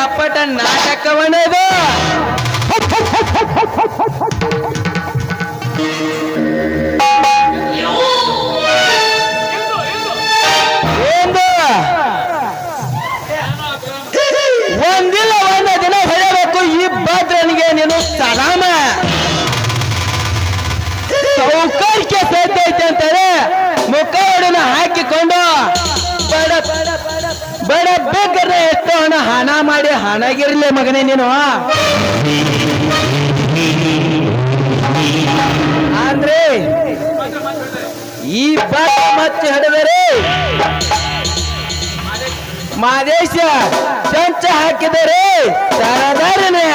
ನಾಟಕವನ್ನದು ಒಂದು ಒಂದಿಲ್ಲ ಒಂದ ದಿನ ಹೊಳೆಯಬೇಕು ಈ ಭದ್ರನಿಗೆ ನೀನು ಸಲಾಮ. ಸೌಕರ್ಯ ಸೇತೈತೆ ಅಂತಾರೆ ಮುಖವಾಡನ ಹಾಕಿಕೊಂಡು ಬಡ, ಬೇಕಾದ್ರೆ ಎಷ್ಟು ಹಣ ಹಣ ಮಾಡಿ ಹಣಗಿರ್ಲಿ ಮಗನೇ ನೀನು. ಅಂದ್ರೆ ಈ ಬಾಳ ಮತ್ತೆ ಹಿಡಿದರೆ ಮಾದೇಶ ಚಂಚ ಹಾಕಿದರೆ ಸರದಾರನೇ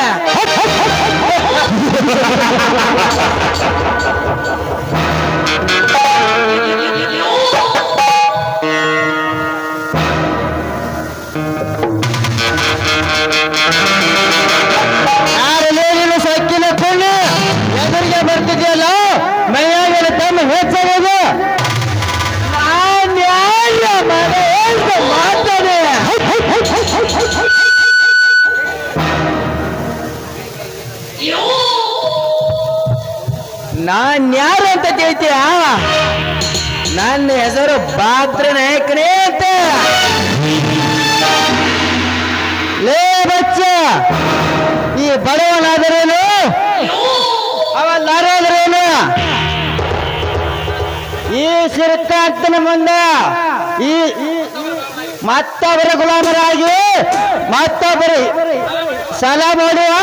ಯಾರು ನನ್ನ ಹೆಸರು ಬಾತ್ರಿ ನಾಯಕನೇ ಲೇ ಬಚ್ಚ, ಈ ಬಡವನಾದರೇನು? ಅವಲ್ಲಾರಾದರೇನು ಈ ಸಿರಕಾಂತನ ಮುಂದೆ ಈ- ಮತ್ತೊಬ್ಬರ ಗುಲಾಮರಾಗಿ ಮತ್ತೊಬ್ಬರ. ಸಲ ಮಾಡುವ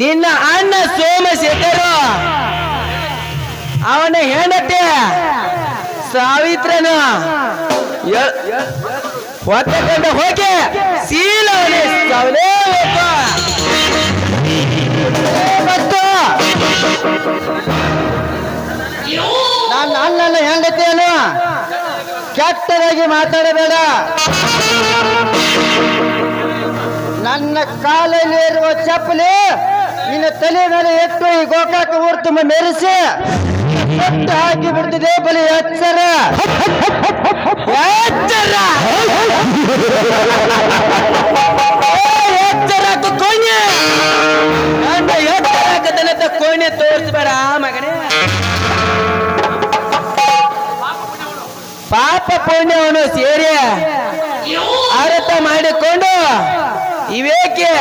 ನಿನ್ನ ಅಣ್ಣ ಸೋಮಶೇಖರ. ಅವನ ಹೆಂಡತಿ ಸಾವಿತ್ರನ. ಹೊತ್ತಕೊಂಡು ಹೋಗಿ. ಸೀಲ ಸವಲೇಬೇಕು ಮತ್ತು ನನ್ನ ಅಣ್ಣನ ಹೆಂಡತಿಯನ್ನು ಕೆಟ್ಟದಾಗಿ ಮಾತಾಡಬೇಡ. ನನ್ನ ಕಾಲಲ್ಲಿ ಇರುವ ಚಪ್ಪಲಿ ನಿನ್ನ ತಲೆ ಮೇಲೆ ಇಟ್ಟು ಈ ಗೋಕಾಕ ಊರು ತುಂಬ ಮೆರೆಸಿ. ಹಾಕಿ ಬಿಡ್ತಿದೆ, ಬಲಿ ಎಚ್ಚರ. ಎಚ್ಚರ. ಎಚ್ಚರ ಕೋಣೆ. ಎಚ್ಚರ ಕೋಣೆ ತೋರಿಸ್ಬೇಡ, ಮಗನೇ. ಪಾಪ ಪುಣ್ಯವನ್ನು ಸೇರಿ ಅರ್ಥ ಮಾಡಿಕೊಂಡು ಇವೇಕೆ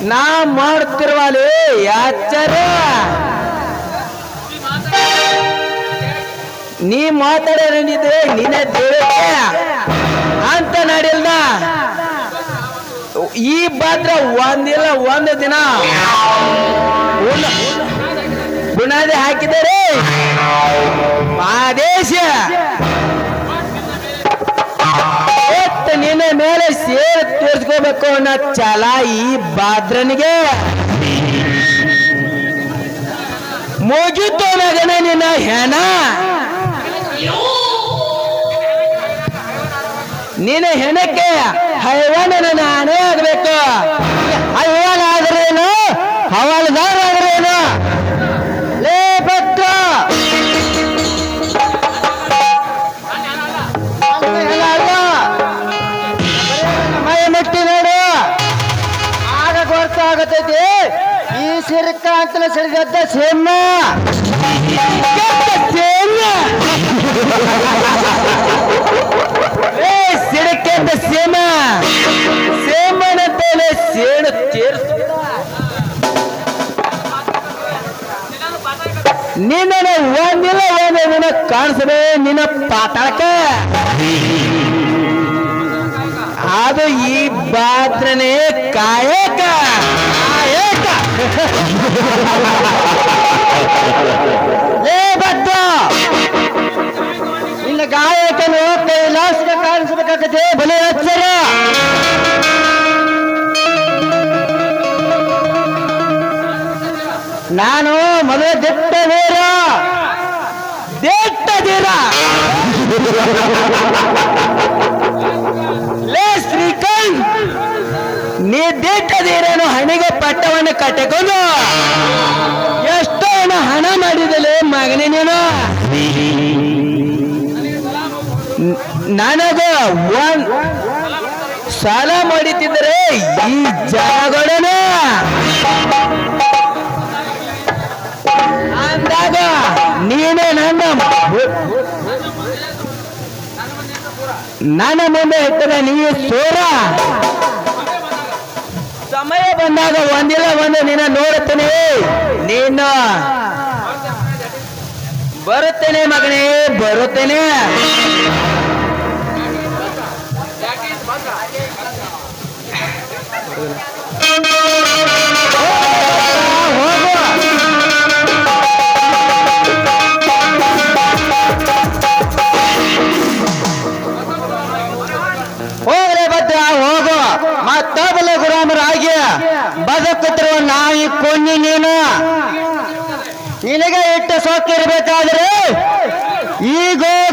ನಾ ಮಾಡ್ತಿರುವಲ್ಲಿ ಯಾಚರ ನೀ ಮಾತಾಡಿದ್ರೆ ನಿನ್ನ ದೇವತೆ. ಅಂತ ನಡಿಲ್ದ? ಈ ಪಾತ್ರ ಒಂದಿಲ್ಲ, ಒಂದು ದಿನ. ಬುನಾದಿ ಹಾಕಿದರೆ ಮಾದೇಶ ನಿನ್ನ ಮೇಲೆ ಸೇರ್ ತೀರ್ಸ್ಕೋಬೇಕು ಅನ್ನೋ ಛಲ ಈ ಬಾದ್ರನಿಗೆ ಮುಗಿತು ನಿನ್ನ ಹೆಣ. ನಿನ್ನ ಹೆಣಕ್ಕೆ ಹೈವಾನ ನಾನೇ ಆಗ್ಬೇಕು. ಹೈವಾನ ಆದ್ರೇನು ಹವಾಲ್ದಾರ ಆದ್ರೇನು ಲೇ ಗೊತ್ತಾಗತೈತಿ ಈ ಸಿರ್ಕ ಅಂತಲ ಕೆಟ್ಟ ಸಿಂಹ. ಏ ಸಿಡಕೆಂದ ಸಿಂಹ. ಸಿಂಹನಂತೇನೆ ಸೇಡು ತೀರ್ಸ ನಿನ್ನ ಒಂದಿಲ್ಲ ಒಂದು ದಿನ ಕಾಣಿಸಬೇ ನಿನ್ನ ಪಾತಾಳಕ್ಕೆ. ಅದು ಈ ಪಾತ್ರನೇ ಕಾಯಕ. ಕಾಯಕ. ಏ ಭಕ್ತ! ನಿನ್ನ ಗಾಯಕನು ಕೈಲಾಸದ ಕಾಣಿಸಬೇಕಾಗತ್ತೆ. ಬಲೆ ಹಚ್ಚರ ನಾನು ಮದುವೆ ಪಟ್ಟವನ್ನು ಕಟ್ಟಿಕೊಂಡು ಎಷ್ಟೋ ಹಣ ಮಾಡಿದಲೆ ಮಗನೇ ನೀನು ನನಗ ಒಂದ್ ಸಾಲ ಮಾಡಿತಿದ್ರೆ ಈ ಜಾಗಡನ ಅಂದಾಗ ನೀನೇ ನನ್ನ ನನ್ನ ಮುಂದೆ ಇಟ್ಟರೆ ನೀ ಸೋರ. ಸಮಯ ಬಂದಾಗ ಒಂದಿಲ್ಲ ಒಂದು ನಿನ್ನ ನೋಡುತ್ತೇನೆ. ನೀನು ಬರುತ್ತೇನೆ ಮಗನೇ ಬರುತ್ತೇನೆ. ನಾಯಿ ಕೊಂಡಿ ನೀನು. ನಿನಗೆ ಇಟ್ಟ ಸೋಕಿರ್ಬೇಕಾದ್ರೆ ಈ ಗೋಕಾಕ ಹುಲಿ